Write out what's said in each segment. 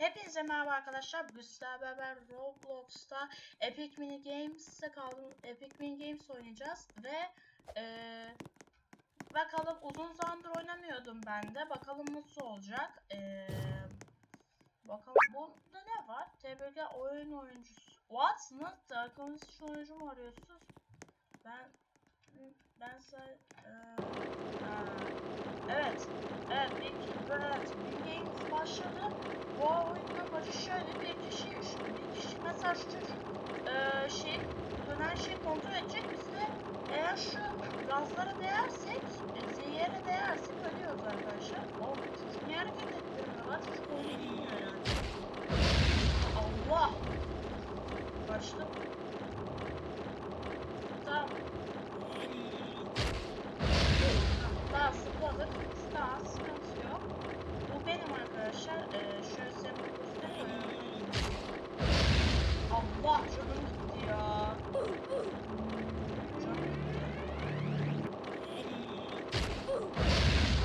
Hepinize merhaba arkadaşlar. Sizlerle beraber Roblox'ta Epic Mini Games'te kaldım. Epic Mini Games oynayacağız ve eee, bakalım uzun zamandır oynamıyordum ben de. Bakalım nasıl olacak. Eee, bakalım bunda ne var? TBG oyun oyuncusu. What? Nasıl? Akıllısı oyuncu mu arıyorsunuz? Ben ben size eee, ha, Evet, evet, Big, evet, Games başladı. Bu oyunun amacı şöyle bir kişi, bir kişi mesela şu çocuk eee şey, dönen şey kontrol edecek. Biz de eğer şu gazlara değersek, e, zehire değersek ölüyoruz arkadaşlar. O çocuk niye hareket ettirmiyor lan? Çocuk oyunu bilmiyor yani. Allah! Kaçtım. Tamam. Daha sıkladık. Daha sıkıntı yok. Bu benim arkadaşlar. Ee, şöyle size bir göstereyim. Allah canım gitti ya. Canım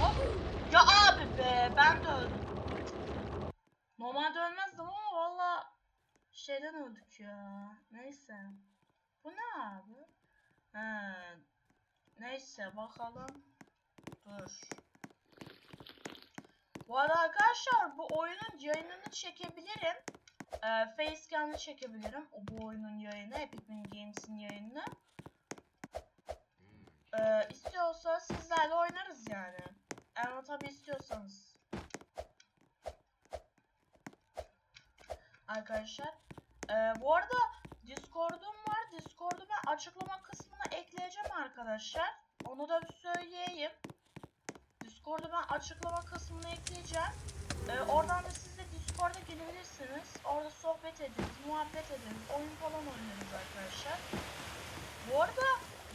Hop. Ya abi be ben de öldüm. Normalde ölmezdim ama valla şeyden öldük ya. Neyse. Bu ne abi? Ha. Neyse bakalım. Dur. Bu arada arkadaşlar bu oyunun yayınını çekebilirim. Ee, Facecam'ı çekebilirim. O bu oyunun yayını, Epic Games'in yayını. Ee, istiyorsa sizlerle oynarız yani. Ama tabi istiyorsanız. Arkadaşlar. Ee, bu arada Discord'um var. Discord'u ben açıklama kısmına ekleyeceğim arkadaşlar. Onu da bir söyleyeyim. Discord'u ben açıklama kısmına ekleyeceğim. Ee, oradan da siz de Discord'a gelebilirsiniz. Orada sohbet ederiz, muhabbet ederiz, oyun falan oynarız arkadaşlar. Bu arada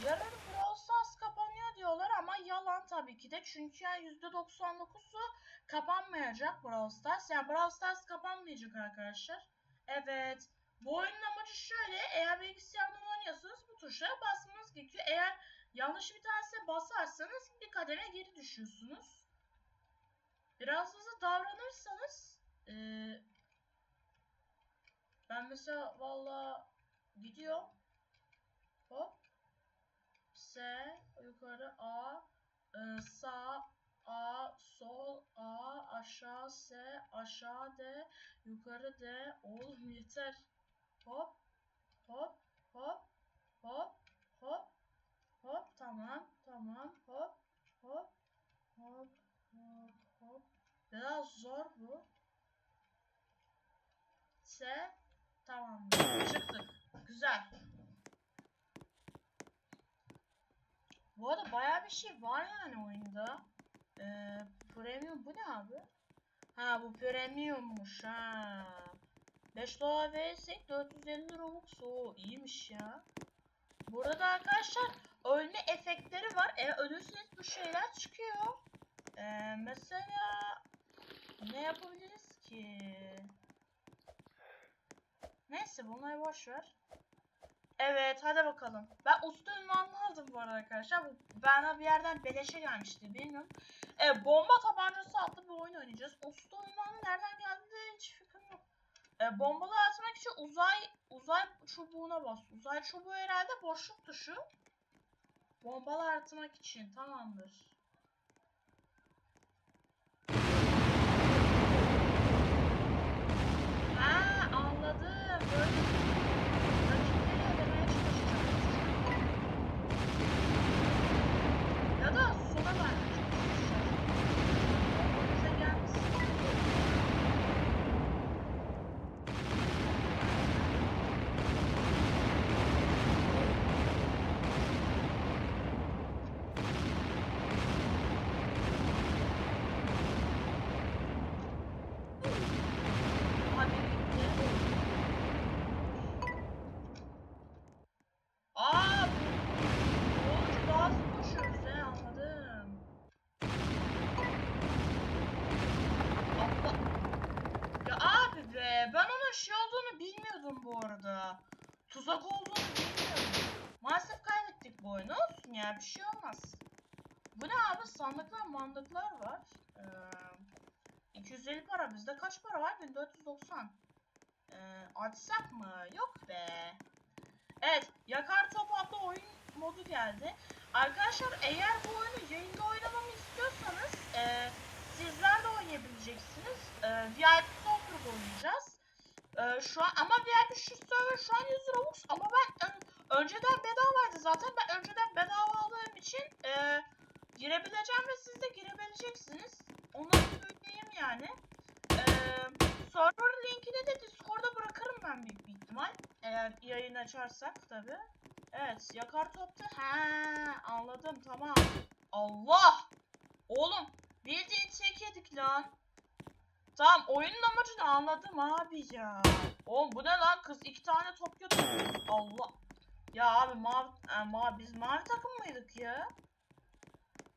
yarın Brawl Stars kapanıyor diyorlar ama yalan tabii ki de. Çünkü yani %99'u kapanmayacak Brawl Stars. Yani Brawl Stars kapanmayacak arkadaşlar. Evet. Bu oyunun amacı şöyle. Eğer bilgisayardan oynuyorsanız bu tuşa basmanız gerekiyor. Eğer yanlış bir tanesine basarsanız bir kademe geri düşüyorsunuz. Biraz hızlı davranırsanız eee, ben mesela valla gidiyorum. Hop. S yukarı A eee, sağ A sol A aşağı S aşağı D yukarı D oğlum yeter. Hop hop hop hop hop hop tamam tamam hop hop hop hop hop biraz zor bu. S tamam çıktık güzel. Bu arada bayağı bir şey var yani oyunda. Ee, premium bu ne abi? Ha bu premiummuş ha. 5 dolar verirsek 450 Robux. Oo iyiymiş ya. Burada arkadaşlar ölme efektleri var. Eğer ölürseniz bu şeyler çıkıyor. Ee, mesela ne yapabiliriz ki? Neyse bunları boş. Evet hadi bakalım. Ben usta ünvanını aldım bu arada arkadaşlar. Bu bana bir yerden beleşe gelmişti bilmiyorum. E, bomba tabancası adlı bir oyun oynayacağız. Usta ünvanı nereden geldi hiç. E, bombalı atmak için uzay uzay çubuğuna bas. Uzay çubuğu herhalde boşluk tuşu. Bombalı atmak için tamamdır. Ha anladım. Böyle rakipleri elemeye çalışacağım. Ya da sona vermeye çalışacağım. O bize gelmesin. Hadi gitti. Aa! Bu olunca daha hızlı koşuyoruz he anladım. Allah. Ya abi be ben onun şey olduğunu bilmiyordum bu arada. Tuzak olduğunu bilmiyordum. Maalesef kaybettik bu oyunu. Olsun ya bir şey olmaz. Bu ne abi sandıklar mandıklar var. Ee, 250 para bizde kaç para var? 1490. Ee, açsak mı? Yok be. Evet, yakar top adlı oyun modu geldi. Arkadaşlar eğer bu oyunu yayında oynamamı istiyorsanız e, sizler de oynayabileceksiniz. E, VIP server'da oynayacağız. E, şu an ama VIP şu server şu an 100 Robux ama ben ön- önceden bedavaydı zaten. Ben önceden bedava aldığım için e, girebileceğim ve siz de girebileceksiniz. Onları söyleyeyim yani. E, server linkini de Discord'a bırakırım ben büyük bir ihtimal. Eğer yayın açarsak tabi. Evet yakar topta. He anladım tamam. Allah! Oğlum bildiğin tek yedik lan. Tamam oyunun amacını anladım abi ya. Oğlum bu ne lan kız iki tane top götürdü. Allah. Ya abi mavi, e, mavi biz mavi takım mıydık ya?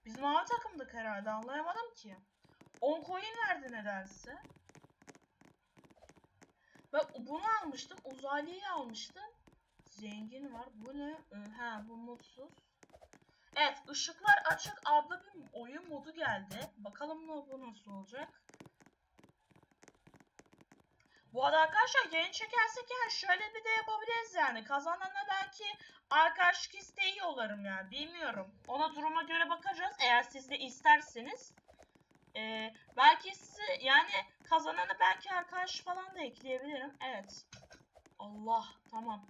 Biz mavi takımdık herhalde anlayamadım ki. 10 coin verdi nedense. Ben bunu almıştım. Uzaylıyı almıştım. Zengin var. Bu ne? Ha bu mutsuz. Evet ışıklar açık adlı bir oyun modu geldi. Bakalım ne bu nasıl olacak. Bu arada arkadaşlar yayın çekersek yani şöyle bir de yapabiliriz yani. Kazanana belki arkadaşlık isteği yollarım yani. Bilmiyorum. Ona duruma göre bakacağız. Eğer siz de isterseniz. Ee, belki sizi yani kazananı belki arkadaş falan da ekleyebilirim. Evet. Allah tamam.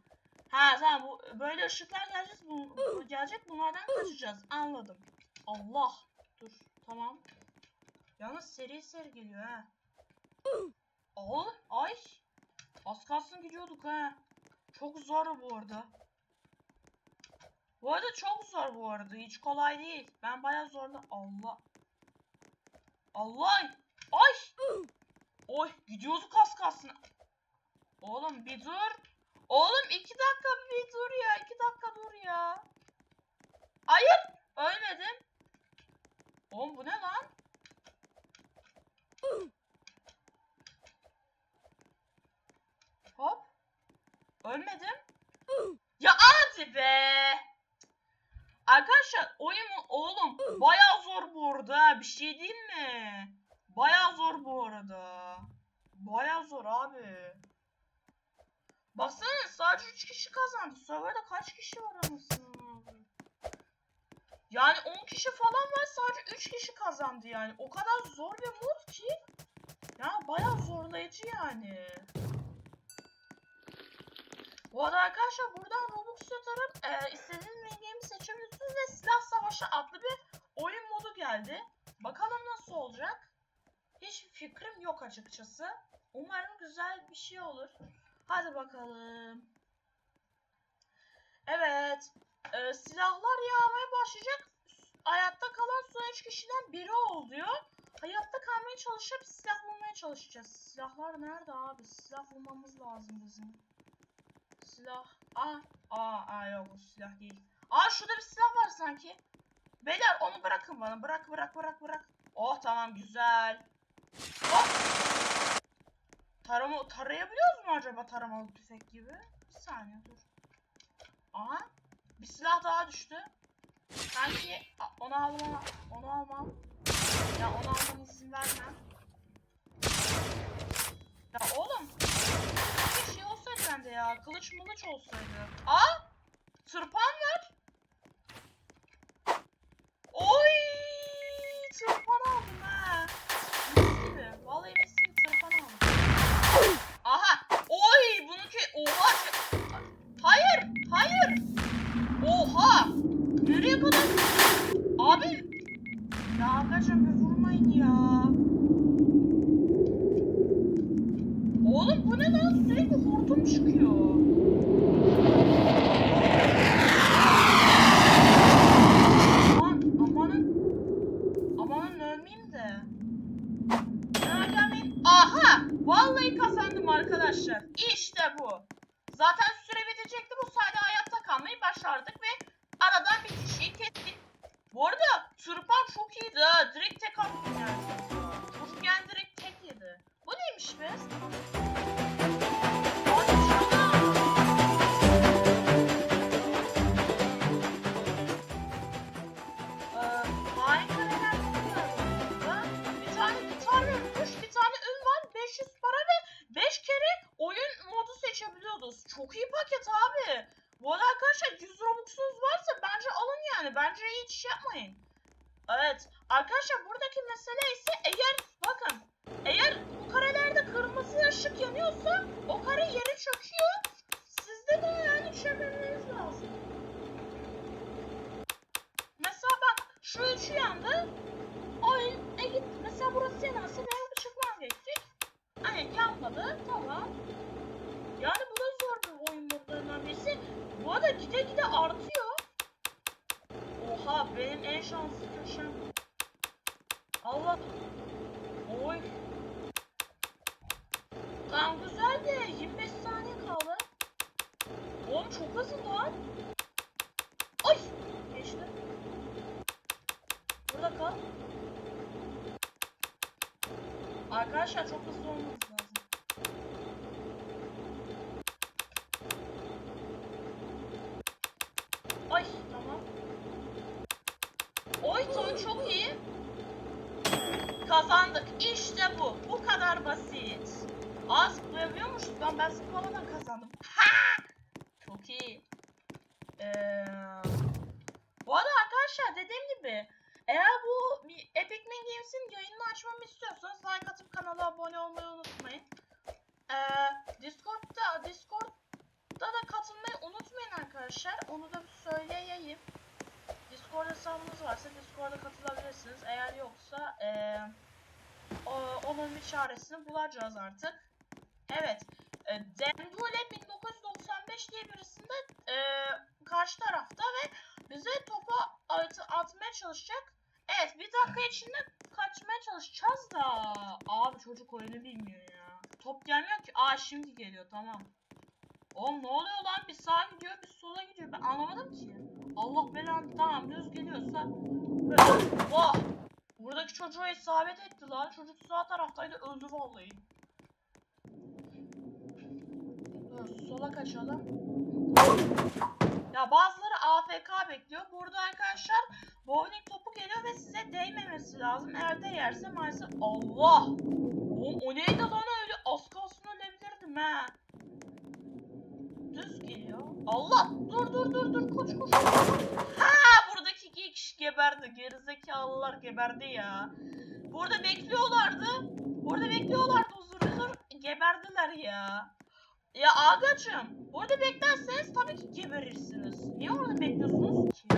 Ha tamam bu böyle ışıklar gelecek bu, bu gelecek bunlardan kaçacağız. Anladım. Allah. Dur tamam. Yalnız seri seri geliyor ha. Al ay. Az kalsın gidiyorduk ha. Çok zor bu arada. Bu arada çok zor bu arada. Hiç kolay değil. Ben bayağı zorla. Allah. Allah. Ay. Oy gidiyorduk az kalsın. Oğlum bir dur. Oğlum iki dakika bir dur ya. iki dakika dur ya. Hayır. Ölmedim. Oğlum bu ne lan? Hop. Ölmedim. Ya hadi be. Arkadaşlar oyun oğlum bayağı zor bu arada. Bir şey diyeyim mi? Bayağı zor bu arada. Bayağı zor abi. Baksana sadece 3 kişi kazandı. Serverda kaç kişi var anasını? Yani 10 kişi falan var sadece 3 kişi kazandı yani. O kadar zor bir mod ki. Ya bayağı zorlayıcı yani. Bu arada arkadaşlar buradan Robux yatarıp e, istediğiniz minigame'i seçebilirsiniz ve Silah Savaşı adlı bir oyun modu geldi. Bakalım nasıl olacak? Hiç fikrim yok açıkçası. Umarım güzel bir şey olur. Hadi bakalım. Evet. e, silahlar yağmaya başlayacak. Hayatta kalan son 3 kişiden biri oluyor. Hayatta kalmaya çalışıp silah bulmaya çalışacağız. Silahlar nerede abi? Silah bulmamız lazım bizim. Silah. Aa, aa, aa yok o silah değil. Aa şurada bir silah var sanki. Beyler onu bırakın bana. Bırak bırak bırak bırak. Oh tamam güzel. Oh. Tarama, tarayabiliyoruz mu acaba taramalı tüfek gibi? Bir saniye dur. Aha. Bir silah daha düştü. Sanki onu alma, onu almam. Ya onu almama izin vermem. Ya oğlum. Bende ya. Kılıç mılıç olsaydı. Aa! Tırpan var. Oy! Tırpan aldım ha. Mis. Vallahi mis gibi tırpan aldım. Aha! Oy! Bununki oha! Hayır! Hayır! Oha! Nereye kadar? Abi! Ya arkadaşlar bir vurmayın ya. Bu ne lan? Sürekli hortum çıkıyor. Tamam güzel de 25 saniye kaldı. Oğlum çok hızlı lan. Ay. Geçti. Burada kal. Arkadaşlar çok hızlı olmanız lazım. Ay tamam. Oy Toy çok iyi. Kazandık. İşte bu. Bu kadar basit. Az zıplayabiliyormuşuz. Lan ben zıplamadan kazandım. Ha! Çok iyi. Ee, bu arada arkadaşlar dediğim gibi eğer bu bir Epic Min Games'in yayınını açmamı istiyorsanız like atıp kanala abone olmayı unutmayın. Ee, Discord'da Discord'da da katılmayı unutmayın arkadaşlar. Onu da söyleyeyim. Discord hesabınız varsa Discord'a katılabilirsiniz. Eğer yoksa ee, o- onun bir çaresini bulacağız artık. Evet. E, Dembele 1995 diye birisinde e, karşı tarafta ve bize topu at- atmaya çalışacak. Evet bir dakika içinde kaçmaya çalışacağız da. Abi çocuk oyunu bilmiyor ya. Top gelmiyor ki. Aa şimdi geliyor tamam. Oğlum ne oluyor lan? Bir sağa gidiyor bir sola gidiyor. Ben anlamadım ki. Allah belanı tamam düz geliyorsa. Vah! Buradaki çocuğa isabet etti lan. Çocuk sağ taraftaydı öldü vallahi. Dur sola kaçalım. Ya bazıları AFK bekliyor. Burada arkadaşlar bowling topu geliyor ve size değmemesi lazım. Eğer değerse maalesef Allah! Oğlum o neydi lan öyle? Az kalsın ölebilirdim ha. Düz geliyor. Allah! Dur dur dur dur koş koş. Ha buradaki iki kişi geberdi. Gerizekalılar geberdi ya. Burada bekliyorlardı. Burada bekliyorlardı uzun uzun. Geberdiler ya. Ya Agacım, burada beklerseniz tabii ki geberirsiniz. Niye orada bekliyorsunuz ki?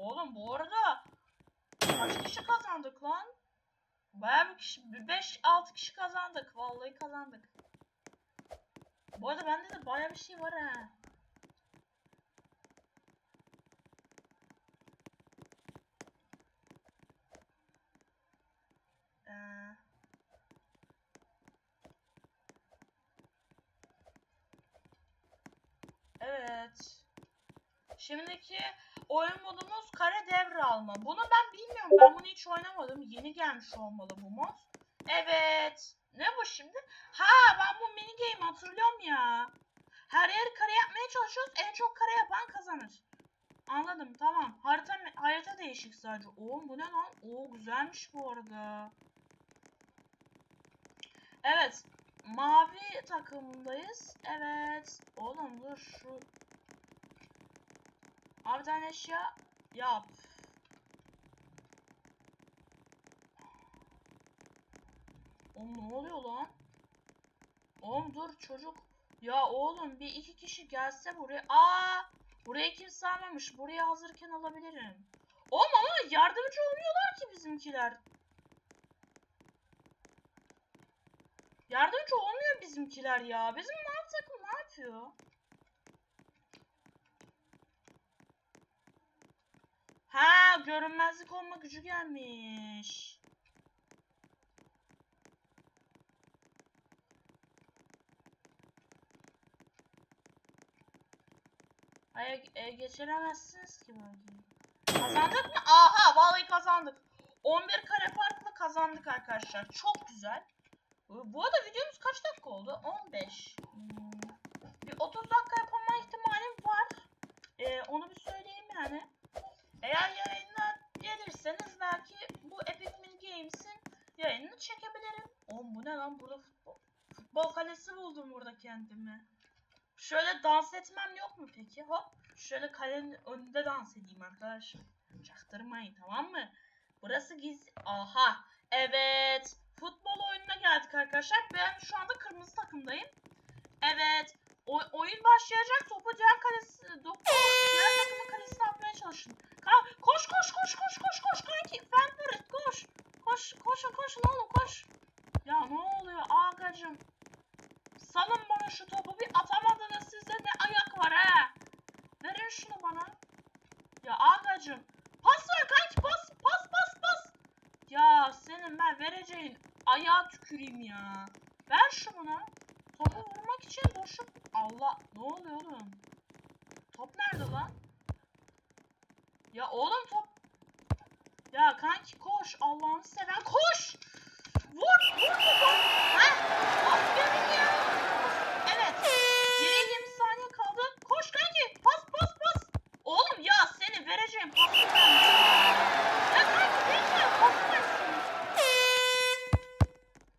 Oğlum bu arada kaç kişi kazandık lan? Bayağı bir kişi, 5-6 kişi kazandık. Vallahi kazandık. Bu arada bende de bayağı bir şey var ha. Ee, Evet. Şimdiki oyun modumuz kare devralma. Bunu ben bilmiyorum. Ben bunu hiç oynamadım. Yeni gelmiş olmalı bu mod. Evet. Ne bu şimdi? Ha ben bu mini game hatırlıyorum ya. Her yeri kare yapmaya çalışıyoruz. En çok kare yapan kazanır. Anladım tamam. Harita harita değişik sadece. Oo bu ne lan? Oo güzelmiş bu arada. Evet. Mavi takımdayız. Evet. Oğlum dur şu. Abi tane eşya yap. Oğlum ne oluyor lan? Oğlum dur çocuk. Ya oğlum bir iki kişi gelse buraya. Aa! Buraya kimse almamış. Buraya hazırken alabilirim. Oğlum ama yardımcı olmuyorlar ki bizimkiler. Yardımcı olmuyor bizimkiler ya. Bizim mavi takım ne yapıyor? Ha, görünmezlik olma gücü gelmiş. Hayır, e, geçiremezsiniz ki bölgeyi. Kazandık mı? Aha, vallahi kazandık. 11 kare farklı kazandık arkadaşlar. Çok güzel. Bu arada videomuz kaç dakika oldu? 15. Hmm, Bir 30 dakika yapama ihtimalim var. Ee, onu bir söyleyeyim yani. Eğer yayına gelirseniz belki bu Epic Min Games'in yayınını çekebilirim. Oğlum bu ne lan? Burada futbol, futbol kalesi buldum burada kendime. Şöyle dans etmem yok mu peki? Hop. Şöyle kalenin önünde dans edeyim arkadaşlar. Çaktırmayın tamam mı? Burası gizli. Aha. Evet. Futbol oyununa geldik arkadaşlar. Ben şu anda kırmızı takımdayım. Evet. O- oyun başlayacak. Topu diğer kalesi, topu diğer takımın kalesine atmaya çalışın. Ka- koş koş koş koş koş koş kanki. Fanfurt koş. Koş koşun koşun oğlum koş. Ya ne oluyor ağacım? Salın bana şu topu bir atamadınız sizde ne ayak var ha? Verin şunu bana. Ya ağacım. Pas ver kanki pas pas pas pas. Ya senin ben vereceğin ayağa tüküreyim ya. Ver şunu bana. Topu vurmak için boşluk. Allah ne oluyor oğlum? Top nerede lan? Ya oğlum top. Ya kanki koş Allah'ını seven koş. Vur vur topu. Ha? Aferin ya. Evet. Geriye 20 saniye kaldı. Koş kanki. Pas pas pas. Oğlum ya seni vereceğim pası ben. Ya kanki bekle. Pası versin.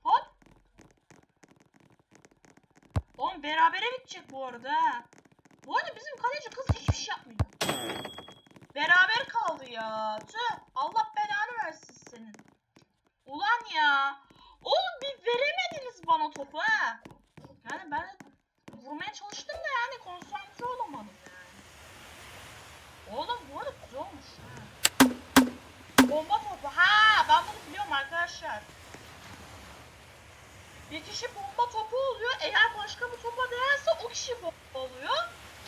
Hop. Oğlum berabere bitecek bu arada. ha. Bu arada bizim kaleci kız hiçbir şey yapmıyor. Beraber kaldı ya. Tüh. Allah belanı versin senin. Ulan ya. Oğlum bir veremediniz bana topu ha. Yani ben vurmaya çalıştım da yani konsantre olamadım yani. Oğlum bu arada güzel olmuş ha. Bomba topu. Ha ben bunu biliyorum arkadaşlar. Bir kişi bomba topu oluyor. Eğer başka bir topa değerse o kişi bomba oluyor.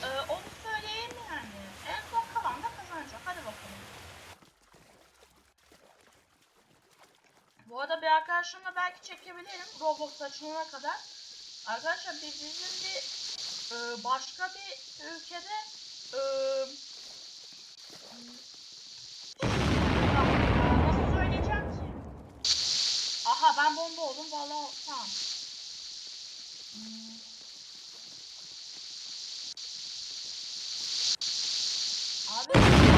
Ee, onu söyleyeyim yani. En son kalan da kazanacak. Hadi bakalım. Bu arada bir arkadaşımla belki çekebilirim. Roblox açılana kadar. Arkadaşlar bir bizim bir e, başka bir ülkede e, nasıl söyleyeceğim ki? Aha ben bomba oldum vallahi tamam. Hmm. Abi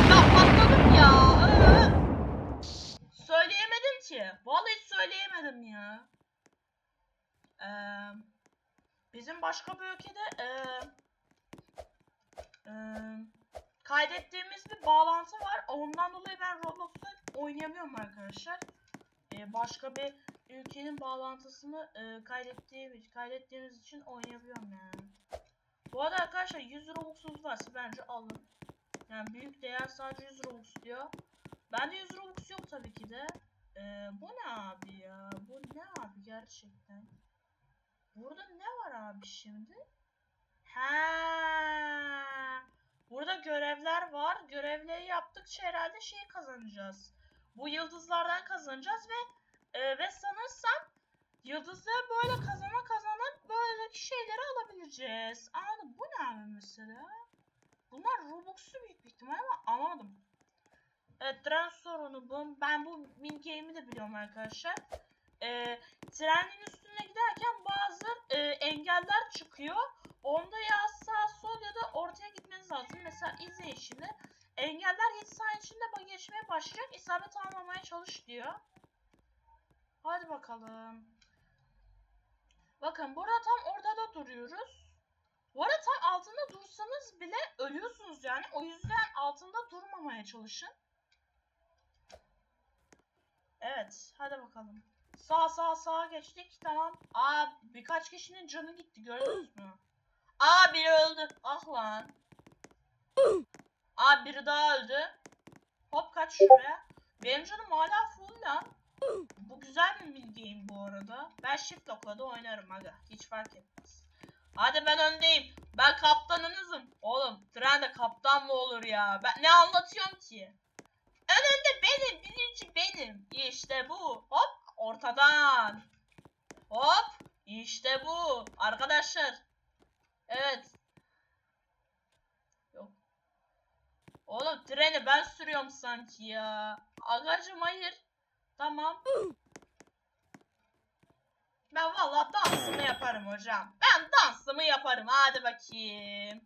ya patladım ya. Ee. Söyleyemedim ki. Vallahi söyleyemedim ya. Ee, bizim başka bir ülkede ee, ee, kaydettiğimiz bir bağlantı var. Ondan dolayı ben Roblox'ta oynayamıyorum arkadaşlar. Ee, başka bir ülkenin bağlantısını ee, kaydettiğimiz, kaydettiğimiz için oynayabiliyorum yani. Bu arada arkadaşlar 100 Robux'unuz varsa bence alın. Yani büyük değer sadece 100 Robux diyor. Bende 100 Robux yok tabii ki de. Ee, bu ne abi ya? Bu ne abi gerçekten? Burada ne var abi şimdi? Ha. Burada görevler var. Görevleri yaptıkça herhalde şeyi kazanacağız. Bu yıldızlardan kazanacağız ve e, ve sanırsam yıldızları böyle kazana kazana böyle şeyleri alabileceğiz. Anladım. Bu ne abi mesela? Bunlar Robux'u büyük bir ihtimal ama anlamadım. Evet tren sorunu bu. Ben bu mini game'i de biliyorum arkadaşlar. Ee, trenin giderken bazı e, engeller çıkıyor. Onda ya sağ sol ya da ortaya gitmeniz lazım. Mesela izleyin şimdi. Engeller 7 saniye içinde geçmeye başlayacak. İsabet almamaya çalış diyor. Hadi bakalım. Bakın burada tam ortada duruyoruz. Bu arada tam altında dursanız bile ölüyorsunuz yani. O yüzden altında durmamaya çalışın. Evet, hadi bakalım. Sağ sağ sağa geçtik. Tamam. Aa birkaç kişinin canı gitti gördünüz mü? Aa biri öldü. Ah lan. Aa biri daha öldü. Hop kaç şuraya. Benim canım hala full lan. Bu güzel bir game bu arada. Ben shift lock'la oynarım aga. Hiç fark etmez. Hadi ben öndeyim. Ben kaptanınızım. Oğlum trende kaptan mı olur ya? Ben ne anlatıyorum ki? En önde benim. Birinci benim. İşte bu. Hop ortadan. Hop işte bu. Arkadaşlar. Evet. Yok. Oğlum treni ben sürüyorum sanki ya. Agacım hayır. Tamam. Ben vallahi dansımı yaparım hocam. Ben dansımı yaparım. Hadi bakayım.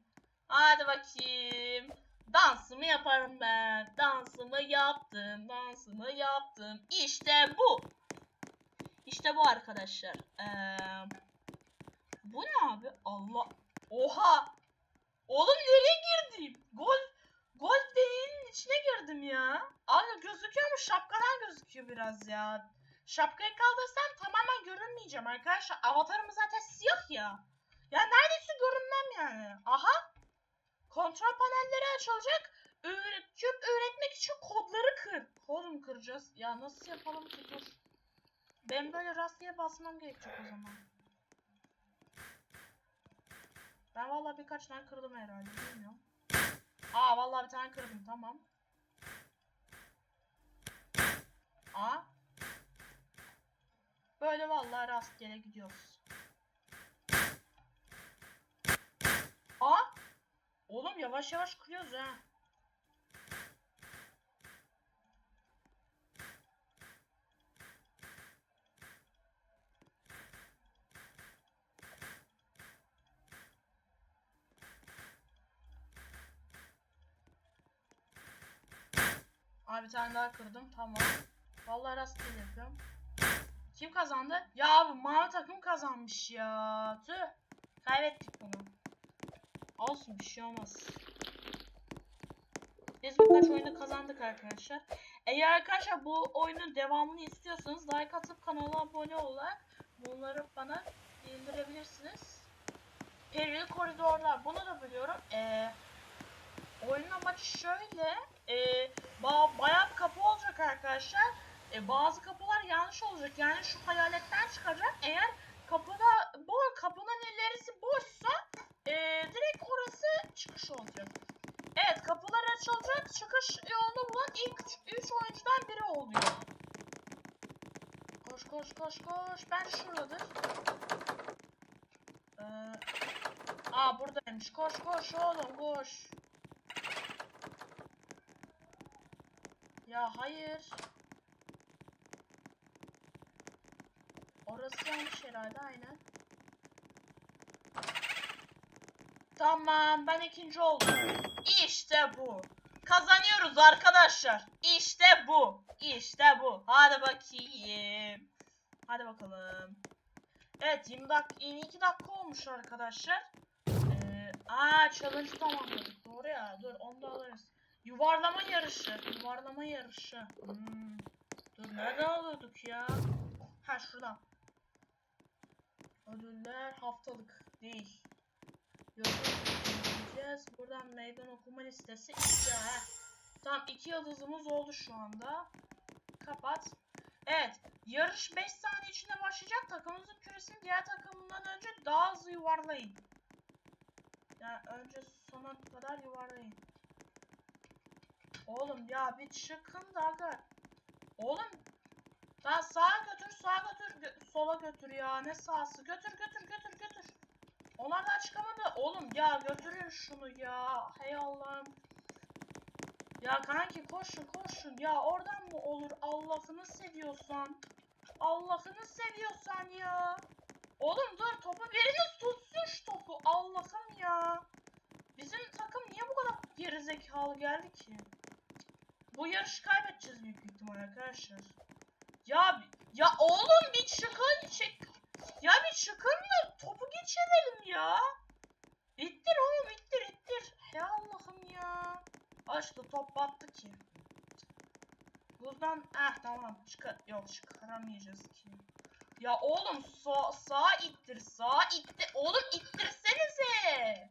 Hadi bakayım. Dansımı yaparım ben. Dansımı yaptım. Dansımı yaptım. İşte bu. İşte bu arkadaşlar. Ee, bu ne abi? Allah. Oha! Oğlum nereye girdim? Gol gol deliğinin içine girdim ya. Abi gözüküyor mu? Şapkadan gözüküyor biraz ya. Şapkayı kaldırsam tamamen görünmeyeceğim arkadaşlar. Avatarım zaten siyah ya. Ya neredeyse görünmem yani. Aha. Kontrol panelleri açılacak. Öğret öğretmek için kodları kır. Kod mu kıracağız? Ya nasıl yapalım ki dur. Ben böyle rastgele basmam gerekecek o zaman. Ben vallahi birkaç tane kırdım herhalde bilmiyorum. Aa vallahi bir tane kırdım tamam. Aa. Böyle vallahi rastgele gidiyoruz. Aa. Oğlum yavaş yavaş kırıyoruz ha. Abi bir tane daha kırdım. Tamam. Vallahi rastgele yapıyorum. Kim kazandı? Ya abi mavi takım kazanmış ya. Tüh. Kaybettik bunu. Olsun bir şey olmaz. Biz birkaç oyunda kazandık arkadaşlar. Eğer arkadaşlar bu oyunun devamını istiyorsanız like atıp kanala abone olarak bunları bana bildirebilirsiniz. Perili koridorlar bunu da biliyorum. Ee, oyunun amacı şöyle. E, ba bayağı bir kapı olacak arkadaşlar. E, bazı kapılar yanlış olacak. Yani şu hayaletten çıkacak. Eğer kapıda bu kapının ilerisi boşsa e, direkt orası çıkış olacak. Evet kapılar açılacak. Çıkış yolunu bulan ilk 3 oyuncudan biri oluyor. Koş koş koş koş. Ben şuradadır. Ee, aa buradaymış. Koş koş oğlum koş. Ya hayır. Orası yanlış herhalde aynen. Tamam ben ikinci oldum. İşte bu. Kazanıyoruz arkadaşlar. İşte bu. İşte bu. Hadi bakayım. Hadi bakalım. Evet 20 dakika 22 dakika olmuş arkadaşlar. Ee, aa challenge tamamladık. Doğru ya. Dur. Yuvarlama yarışı. Yuvarlama yarışı. Hmm. Dur nerede alıyorduk ya? Ha şuradan. Ödüller haftalık değil. Göreceğiz. Buradan meydan okuma listesi işte. Tamam iki yıldızımız oldu şu anda. Kapat. Evet. Yarış 5 saniye içinde başlayacak. Takımınızın küresini diğer takımından önce daha hızlı yuvarlayın. Yani önce sona kadar yuvarlayın. Oğlum ya bir çıkın da aga. Oğlum Lan sağa götür, sağa götür, gö- sola götür ya. Ne sağsı? Götür, götür, götür, götür. Onlar da çıkamadı. Oğlum ya götürün şunu ya. Hey Allah'ım. Ya kanki koşun, koşun. Ya oradan mı olur Allah'ını seviyorsan? Allah'ını seviyorsan ya. Oğlum dur topu biriniz tutsun şu topu. Allah'ım ya. Bizim takım niye bu kadar gerizekalı geldi ki? Bu yarışı kaybedeceğiz büyük ihtimal arkadaşlar. Ya ya oğlum bir çıkın çek. Ya bir çıkın mı? Topu geçirelim ya. İttir oğlum ittir ittir. Ya Allah'ım ya. Açtı top battı ki. Buradan eh tamam çıkar yok çıkaramayacağız ki. Ya oğlum sağ sağa ittir sağa ittir. Oğlum ittirsenize.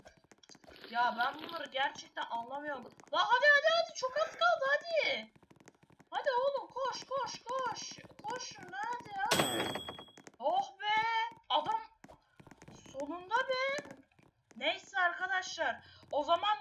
Ya ben bunları gerçekten anlamıyorum. La hadi hadi çok az kaldı hadi. Hadi oğlum koş koş koş. Koşun hadi hadi. Oh be. Adam sonunda be. Neyse arkadaşlar. O zaman